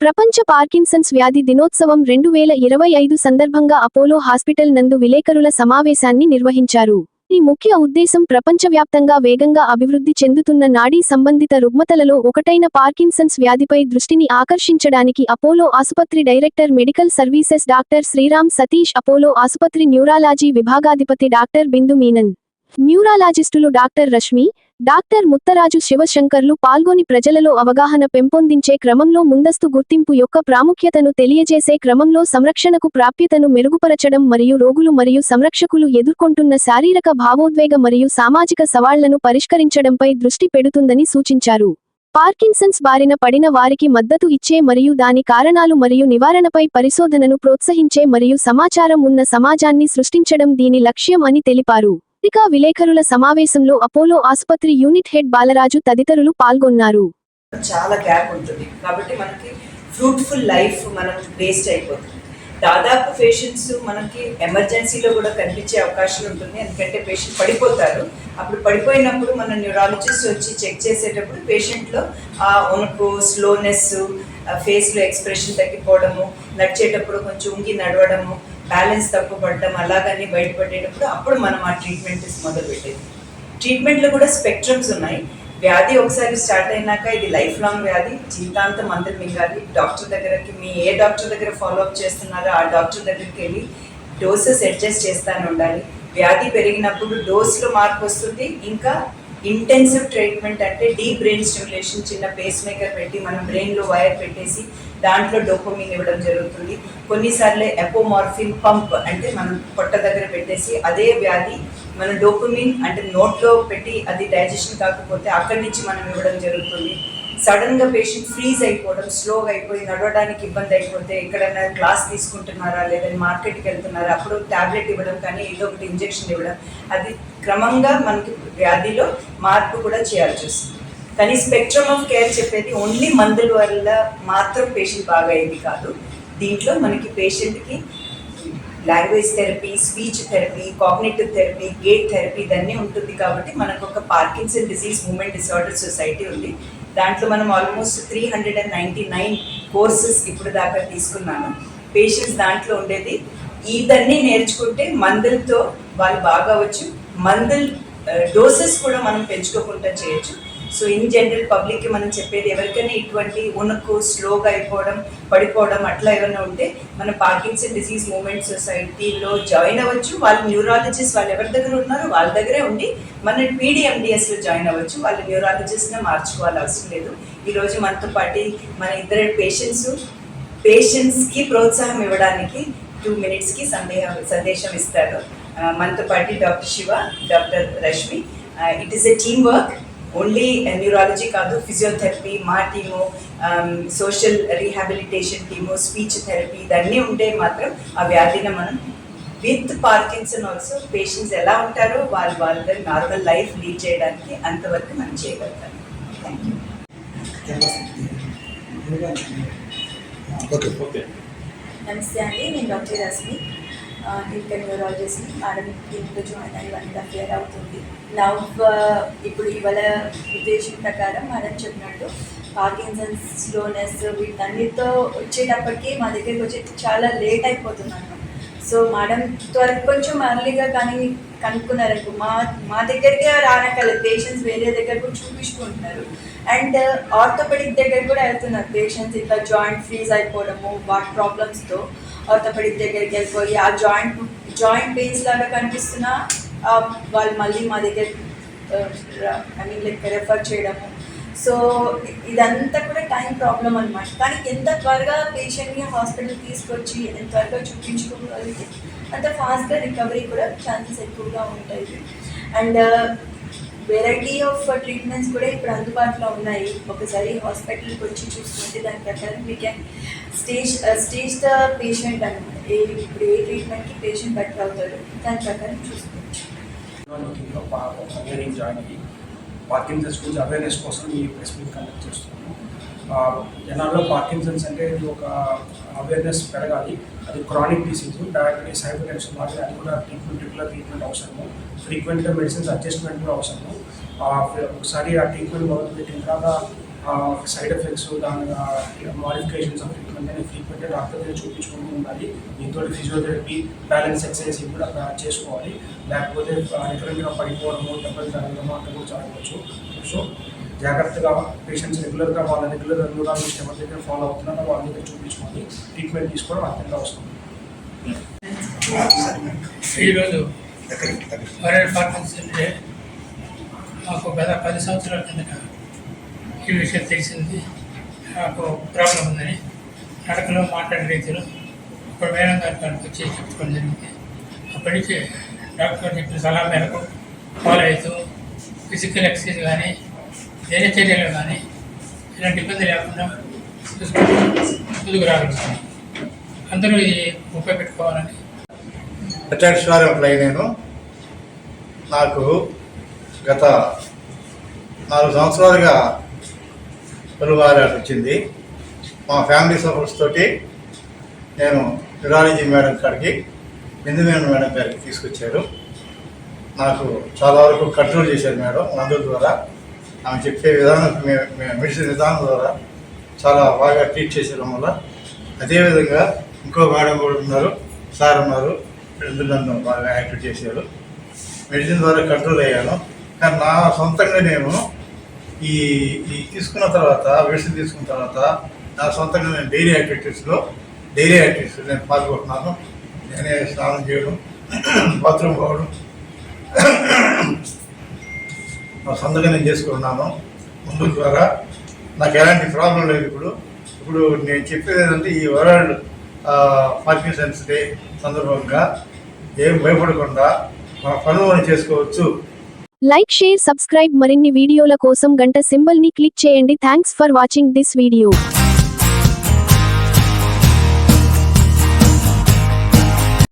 ప్రపంచ పార్కిన్సన్స్ వ్యాధి దినోత్సవం రెండు వేల ఇరవై ఐదు సందర్భంగా అపోలో హాస్పిటల్ నందు విలేకరుల సమావేశాన్ని నిర్వహించారు. ఈ ముఖ్య ఉద్దేశం ప్రపంచవ్యాప్తంగా వేగంగా అభివృద్ధి చెందుతున్న నాడీ సంబంధిత రుగ్మతలలో ఒకటైన పార్కిన్సన్స్ వ్యాధిపై దృష్టిని ఆకర్షించడానికి అపోలో ఆసుపత్రి director medical services doctor Sriram Satish Apollo ఆసుపత్రి న్యూరాలజీ విభాగాధిపతి డాక్టర్ బిందు మీనన్ న్యూరాలజిస్టులు డాక్టర్ రష్మి డాక్టర్ ముత్తరాజు శివశంకర్లు పాల్గొని ప్రజలలో అవగాహన పెంపొందించే క్రమంలో ముందస్తు గుర్తింపు యొక్క ప్రాముఖ్యతను తెలియజేసే క్రమంలో సంరక్షణకు ప్రాప్యతను మెరుగుపరచడం మరియు రోగులు మరియు సంరక్షకులు ఎదుర్కొంటున్న శారీరక భావోద్వేగ మరియు సామాజిక సవాళ్ళను పరిష్కరించడంపై దృష్టి పెడుతుందని సూచించారు. పార్కిన్సన్స్ బారిన పడిన వారికి మద్దతు ఇచ్చే మరియు దాని కారణాలు మరియు నివారణపై పరిశోధనను ప్రోత్సహించే మరియు సమాచారం ఉన్న సమాజాన్ని సృష్టించడం దీని లక్ష్యం అని తెలిపారు. పత్రికా విలేకరుల సమావేశంలో అపోలో ఆసుపత్రి యూనిట్ హెడ్ బాలరాజు తదితరులు పాల్గొన్నారు. చాలా గ్యాప్ ఉంటుంది. కాబట్టి మనకి ఫ్రూట్ఫుల్ లైఫ్ మనం వేస్ట్ అయిపోతుంది. దాదాపు పేషెంట్స్ మనకి ఎమర్జెన్సీలో కూడా కనిపించే అవకాశం ఉంటుంది. ఎందుకంటే పేషెంట్ పడిపోతారు. అప్పుడు పడిపోయినప్పుడు మన న్యూరాలజిస్ట్ వచ్చి చెక్ చేసేటప్పుడు పేషెంట్లో ఆ ఉనుకు స్లోనెస్ ఫేస్లో ఎక్స్ప్రెషన్ తగ్గిపోవడము నడిచేటప్పుడు కొంచెం ఉంగి నడవడము బ్యాలెన్స్ తప్పుపడడం అలాగని బయటపడేటప్పుడు అప్పుడు మనం ఆ ట్రీట్మెంట్ మొదలు పెట్టేది ట్రీట్మెంట్లో కూడా స్పెక్ట్రమ్స్ ఉన్నాయి. వ్యాధి ఒకసారి స్టార్ట్ అయినాక ఇది లైఫ్ లాంగ్ వ్యాధి జీవితాంతం అందరి మింగాలి డాక్టర్ దగ్గరకి మీ ఏ డాక్టర్ దగ్గర ఫాలో అప్ చేస్తున్నారో ఆ డాక్టర్ దగ్గరికి వెళ్ళి డోసెస్ అడ్జస్ట్ చేస్తాను ఉండాలి. వ్యాధి పెరిగినప్పుడు డోస్లో మార్పు వస్తుంది. ఇంకా ఇంటెన్సివ్ ట్రీట్మెంట్ అంటే డీప్ బ్రెయిన్ స్టిమ్యులేషన్ చిన్న పేస్ మేకర్ పెట్టి మనం బ్రెయిన్లో వైర్ పెట్టేసి దాంట్లో డోపమిన్ ఇవ్వడం జరుగుతుంది. కొన్నిసార్లు ఎపోమార్ఫిన్ పంప్ అంటే మనం పొట్ట దగ్గర పెట్టేసి అదే వ్యాధి మన డోపమిన్ అంటే నోట్లో పెట్టి అది డైజెషన్ కాకపోతే అక్కడి నుంచి మనం ఇవ్వడం జరుగుతుంది. సడన్గా పేషెంట్ ఫ్రీజ్ అయిపోవడం స్లోగా అయిపోయి నడవడానికి ఇబ్బంది అయిపోతే ఎక్కడైనా క్లాస్ తీసుకుంటున్నారా లేదంటే మార్కెట్కి వెళ్తున్నారా అప్పుడు టాబ్లెట్ ఇవ్వడం కానీ ఏదో ఒకటి ఇంజెక్షన్ ఇవ్వడం అది క్రమంగా మనకి వ్యాధిలో మార్పు కూడా చేయాల్సి వస్తుంది. కానీ స్పెక్ట్రమ్ ఆఫ్ కేర్ చెప్పేది ఓన్లీ మందుల వల్ల మాత్రం పేషెంట్ బాగా అయింది కాదు. దీంట్లో మనకి పేషెంట్కి language therapy speech therapy cognitive therapy gait therapy ఇదన్నీ ఉంటుంది కాబట్టి మనకు ఒక Parkinson disease movement disorder society ఉంది. దాంట్లో మనం almost three hundred and ninety nine courses ఇప్పుడు దాకా తీసుకున్నాను. పేషెంట్స్ దాంట్లో ఉండేది. ఇదన్నీ నేర్చుకుంటే మందులతో వాళ్ళు బాగా వచ్చు మందులు డోసెస్ కూడా మనం పెంచుకోకుండా చేయొచ్చు. సో ఇన్ జనరల్ పబ్లిక్కి మనం చెప్పేది ఎవరికైనా ఇటువంటి ఉనకు స్లోగా అయిపోవడం పడిపోవడం అట్లా ఏమైనా ఉంటే మన పార్కిన్సన్ డిసీజ్ మూమెంట్ సొసైటీలో జాయిన్ అవ్వచ్చు. వాళ్ళు న్యూరాలజిస్ట్ వాళ్ళు ఎవరి దగ్గర ఉన్నారో వాళ్ళ దగ్గరే ఉండి మన పీడిఎండిఎస్లో జాయిన్ అవ్వచ్చు. వాళ్ళు న్యూరాలజిస్ట్ని మార్చుకోవాలి అవసరం లేదు. ఈరోజు మనతో పాటు మన ఇద్దరు పేషెంట్స్ పేషెంట్స్కి ప్రోత్సాహం ఇవ్వడానికి టూ మినిట్స్కి సందేహ సందేశం ఇస్తారు. మనతో పాటు doctor Shiva doctor Rashmi. It is a team work only neurology కాదు ఫిజియోథెరపీ మా team social rehabilitation team speech therapy ఇదన్నీ ఉంటే మాత్రం ఆ వ్యాధిని మనం విత్ పార్కిన్సన్ ఆల్సో పేషెంట్స్ ఎలా ఉంటారో వాళ్ళు వాళ్ళ నార్మల్ లైఫ్ లీడ్ చేయడానికి అంతవరకు మనం చేయగలుగుతాం. థ్యాంక్ యూ నమస్తే అండి నేను doctor Rashmi. Clinical neurologist madam ఇంట్లో జాయిన్ అయ్యి వన్ అండ్ హాఫ్ ఇయర్ అవుతుంది. నవ్ ఇప్పుడు ఇవాళ ఉద్దేశం ప్రకారం మేడం చెప్పినట్టు పార్కిన్సన్స్ స్లోనెస్ వీటన్నిటితో వచ్చేటప్పటికి మా దగ్గరికి వచ్చి చాలా లేట్ అయిపోతున్నాను సో మేడం త్వర కొంచెం అర్లీగా కానీ కనుక్కున్నారు మా మా దగ్గరికే రానక్కర్లేదు. పేషెంట్స్ వేరే దగ్గర కూడా చూపించుకుంటున్నారు అండ్ ఆర్థోపెడిక్ దగ్గర కూడా వెళ్తున్నారు. పేషెంట్స్ ఇట్లా జాయింట్ ఫ్రీజ్ అయిపోవడము వాటి ప్రాబ్లమ్స్తో ఆర్థోపెడిక్ దగ్గరికి వెళ్ళిపోయి ఆ జాయింట్ జాయింట్ పెయిన్స్ లాగా కనిపిస్తున్నా వాళ్ళు మళ్ళీ మా దగ్గర ఐ మీన్ లైక్ రెఫర్ చేయడము. సో ఇదంతా కూడా టైం ప్రాబ్లం అనమాట కానీ ఎంత త్వరగా పేషెంట్ని హాస్పిటల్ తీసుకొచ్చి ఎంత త్వరగా చూపించుకోగలిగితే అంత ఫాస్ట్గా రికవరీ కూడా ఛాన్సెస్ ఎక్కువగా ఉంటాయి. అండ్ వెరైటీ ఆఫ్ ట్రీట్మెంట్స్ కూడా ఇప్పుడు అందుబాటులో ఉన్నాయి. ఒకసారి హాస్పిటల్కి వచ్చి చూసుకుంటే దాని ప్రకారం we can stage stage the patient అనమాట ఏ ఇప్పుడు ఏ ట్రీట్మెంట్కి పేషెంట్ బెటర్ అవుతాడు దాని ప్రకారం చూసుకోవచ్చు. హియరింగ్ జాయిన్ అయ్యి పార్కిన్సన్స్ గురించి అవేర్నెస్ కోసం ఈ ప్రెస్ మీట్ కండక్ట్ చేస్తున్నాము జనాల్లో పార్కిన్సన్స్ అంటే ఇది ఒక అవేర్నెస్ పెరగాలి. అది chronic disease diabetes hypertension మాత్రమే అది కూడా ట్రీట్మెంట్ రెగ్యులర్ ట్రీట్మెంట్ అవసరము. ఫ్రీక్వెంట్గా మెడిసిన్స్ అడ్జస్ట్మెంట్ కూడా అవసరము. ఒకసారి ఆ ట్రీట్మెంట్ మొదలుపెట్టిన తర్వాత సైడ్ ఎఫెక్ట్స్ దాని మాడిఫికేషన్స్ ఆఫ్ ట్రీట్మెంట్ అనేది ఫ్రీక్వెంట్గా డాక్టర్ దగ్గర చూపించుకుంటూ ఉండాలి. దీంతో ఫిజియోథెరపీ బ్యాలెన్స్ ఎక్సర్సైజ్ కూడా చేసుకోవాలి. లేకపోతే రికరెంట్గా పడిపోవడము దెబ్బలు తగ్గడము అంటూ కూడా జరగవచ్చు. సో జాగ్రత్తగా పేషెంట్స్ రెగ్యులర్గా వాళ్ళ రెగ్యులర్ న్యూరాలజిస్ట్ ఎవరి దగ్గర ఫాలో అవుతున్నారో వాళ్ళ దగ్గర చూపించుకొని ట్రీట్మెంట్ తీసుకోవడం అత్యంత అవసరం. ఈరోజు వరల్డ్ పార్కిన్సన్ డే మాకు గత పది సంవత్సరాల కిందట ఈ విషయం తెలిసింది. నాకు ప్రాబ్లం ఉందని నడకలో మాట్లాడే రీతిలో ఇప్పుడు మేడం గారి కాడికి వచ్చి చెప్పుకోవడం జరిగింది. అప్పటి నుంచి డాక్టర్ చెప్పిన సలహా మేరకు ఫాలో అవుతూ ఫిజికల్ ఎక్సర్సైజ్ కానీ దినచర్యలు కానీ ఇలాంటి ఇబ్బంది లేకుండా ముందుకు రాగలుగుతాను అందరూ ఇది ఉపయోగపెట్టుకోవాలని రిటైర్డ్ స్టార్ ఎంప్లాయీ నేను. నాకు గత నాలుగు సంవత్సరాలుగా పలువారాలు వచ్చింది. మా ఫ్యామిలీ సపోర్ట్స్ తోటి నేను న్యూరాలజీ మేడం కాడికి బిందుమేన మేడం గారికి తీసుకొచ్చారు. నాకు చాలా వరకు కంట్రోల్ చేశారు మేడం మందుల ద్వారా. ఆమె చెప్పే విధానం మేము మెడిసిన్ విధానం ద్వారా చాలా బాగా ట్రీట్ చేసేయడం వల్ల అదేవిధంగా ఇంకో మేడం కూడా ఉన్నారు సార్ ఉన్నారు వీళ్ళందరూ నన్ను బాగా యాక్టివ్ చేశారు. మెడిసిన్ ద్వారా కంట్రోల్ అయ్యాను. కానీ నా సొంతంగా నేను ఈ ఈ తీసుకున్న తర్వాత మెడిసిన్ తీసుకున్న తర్వాత నా సొంతంగా నేను డైలీ యాక్టివిటీస్లో డైలీ యాక్టివిటీస్ నేను పాల్గొంటున్నాను. నేనే స్నానం చేయడం బాత్రూమ్ పోవడం సొంతంగా నేను చేసుకున్నాను. ముందు ద్వారా నాకు ఎలాంటి ప్రాబ్లం లేదు ఇప్పుడు. ఇప్పుడు నేను చెప్పేది ఏంటంటే ఈ వరల్డ్ పార్కిన్సన్స్ డే సందర్భంగా ఏం భయపడకుండా మన పనులు చేసుకోవచ్చు. లైక్ షేర్ సబ్స్క్రైబ్ మరిన్ని వీడియోల కోసం గంట సింబల్ని క్లిక్ చేయండి. Thanks for watching this video.